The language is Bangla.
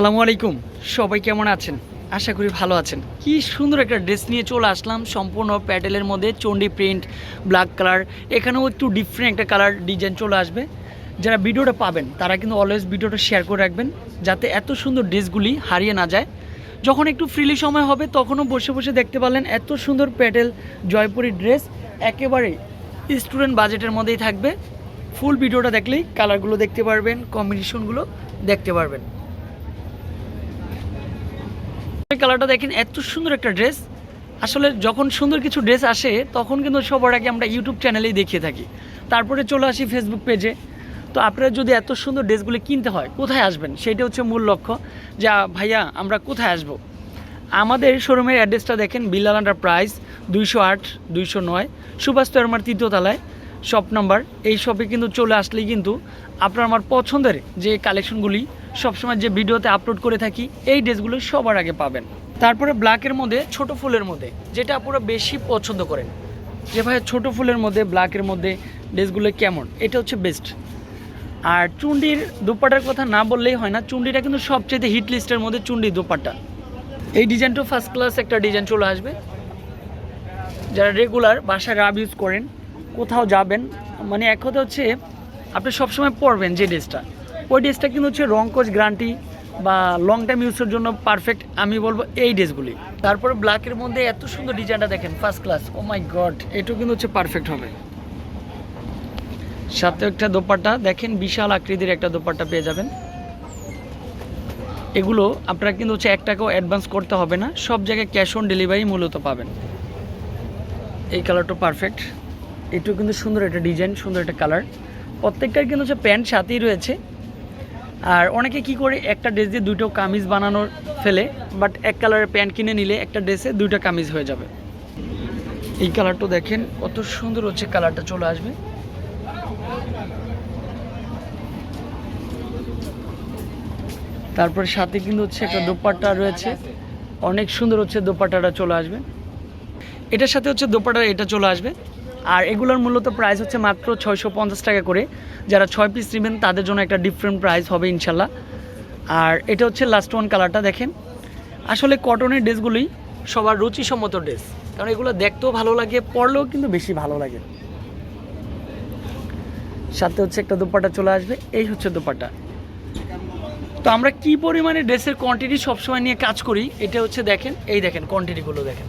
আসসালামু আলাইকুম। সবাই কেমন আছেন? আশা করি ভালো আছেন। কি সুন্দর একটা ড্রেস নিয়ে চলে আসলাম। সম্পূর্ণ প্যাটেলের মধ্যে চণ্ডী প্রিন্ট, ব্ল্যাক কালার। এখানেও একটু ডিফারেন্ট একটা কালার ডিজাইন চলে আসবে। যারা ভিডিওটা পাবেন, তারা কিন্তু অলওয়েজ ভিডিওটা শেয়ার করে রাখবেন, যাতে এত সুন্দর ড্রেসগুলি হারিয়ে না যায়। যখন একটু ফ্রিলি সময় হবে, তখনও বসে বসে দেখতে পারলেন এত সুন্দর প্যাটেল জয়পুরি ড্রেস। একেবারে স্টুডেন্ট বাজেটের মধ্যেই থাকবে। ফুল ভিডিওটা দেখলেই কালারগুলো দেখতে পারবেন কম্বিনেশনগুলো দেখতে পারবেন। কালারটা দেখেন, এত সুন্দর একটা ড্রেস আসলে যখন সুন্দর কিছু ড্রেস আসে, তখন কিন্তু সবার আগে আমরা ইউটিউব চ্যানেলেই দেখিয়ে থাকি। তারপরে চলে আসি ফেসবুক পেজে তো আপনারা যদি এত সুন্দর ড্রেসগুলো কিনতে হয়, কোথায় আসবেন? সেটা হচ্ছে মূল লক্ষ্য। যা, ভাইয়া, আমরা কোথায় আসব? আমাদের শোরুমের অ্যাড্রেসটা দেখেন, বিল্লাল আন্ডার প্রাইস দুইশো আট, দুইশো নয়, সুভাষ তরমার তৃতীয় তলায়। শপ নাম্বার এই শপে কিন্তু চলে আসলেই কিন্তু আপনার আমার পছন্দের যে কালেকশনগুলি সবসময় যে ভিডিওতে আপলোড করে থাকি, এই ড্রেসগুলো সবার আগে পাবেন। তারপরে ব্ল্যাকের মধ্যে, ছোট ফুলের মধ্যে, যেটা আপনারা বেশি পছন্দ করেন। যে ভাই ছোট ফুলের মধ্যে ব্ল্যাকের মধ্যে ড্রেসগুলো কেমন? এটা হচ্ছে বেস্ট আর চুন্ডির দোপাটার কথা না বললেই হয় না, চুন্ডিটা কিন্তু সবচেয়ে হিট লিস্টের মধ্যে চুন্ডি দোপাট্টা। এই ডিজাইনটা ফার্স্ট ক্লাস একটা ডিজাইন চলে আসবে। যারা রেগুলার বাসায় রাব ইউজ করেন কোথাও যাবেন মানে এক কথা হচ্ছে আপনি সবসময় পরবেন যে ড্রেসটা। ওই ড্রেসটা কিন্তু হচ্ছে রং কোচ গ্যারান্টি বা লং টাইম ইউজের জন্য পারফেক্ট আমি বলব এই ড্রেসগুলি। তারপরে ব্ল্যাকের মধ্যে এত সুন্দর ডিজাইনটা দেখেন first class oh my god এটাও কিন্তু হচ্ছে পারফেক্ট হবে। সাথে একটা দোপাট্টা, দেখেন বিশাল আকৃতির একটা দোপাট্টা পেয়ে যাবেন। এগুলো আপনারা কিন্তু হচ্ছে এক টাকাও অ্যাডভান্স করতে হবে না, সব জায়গায় ক্যাশ অন ডেলিভারি মূলত পাবেন। এই কালারটা পারফেক্ট এটাও কিন্তু সুন্দর একটা ডিজাইন সুন্দর একটা কালার প্রত্যেকটার কিন্তু হচ্ছে প্যান্ট সাথেই রয়েছে। আর অনেকে কি করে, একটা ড্রেস দিয়ে দুটো কামিজ বানানোর ফেলে বাট এক কালারের প্যান্ট কিনে নিলে একটা ড্রেসে দুইটা কামিজ হয়ে যাবে। এই কালারটা দেখেন, কত সুন্দর হচ্ছে কালারটা চলে আসবে। তারপর সাথে কিন্তু হচ্ছে একটা দোপাট্টা রয়েছে। অনেক সুন্দর হচ্ছে দোপাট্টাটা চলে আসবে। এটার সাথে হচ্ছে দোপাট্টা, এটা চলে আসবে। আর এগুলোর মূলত প্রাইস হচ্ছে মাত্র ছয়শো পঞ্চাশ টাকা করে। যারা ছয় পিস নেবেন, তাদের জন্য একটা ডিফারেন্ট প্রাইস হবে ইনশাল্লাহ। আর এটা হচ্ছে লাস্ট ওয়ান কালারটা দেখেন। আসলে কটনের ড্রেসগুলি সবার রুচিসম্মত ড্রেস কারণ এগুলো দেখতেও ভালো লাগে, পরলেও কিন্তু বেশি ভালো লাগে। সাথে হচ্ছে একটা দোপাট্টা চলে আসবে, এই হচ্ছে দোপাট্টা। তো আমরা কি পরিমাণে ড্রেসের কোয়ান্টিটি সবসময় নিয়ে কাজ করি, এটা হচ্ছে দেখেন, এই দেখেন কোয়ান্টিটিগুলো দেখেন।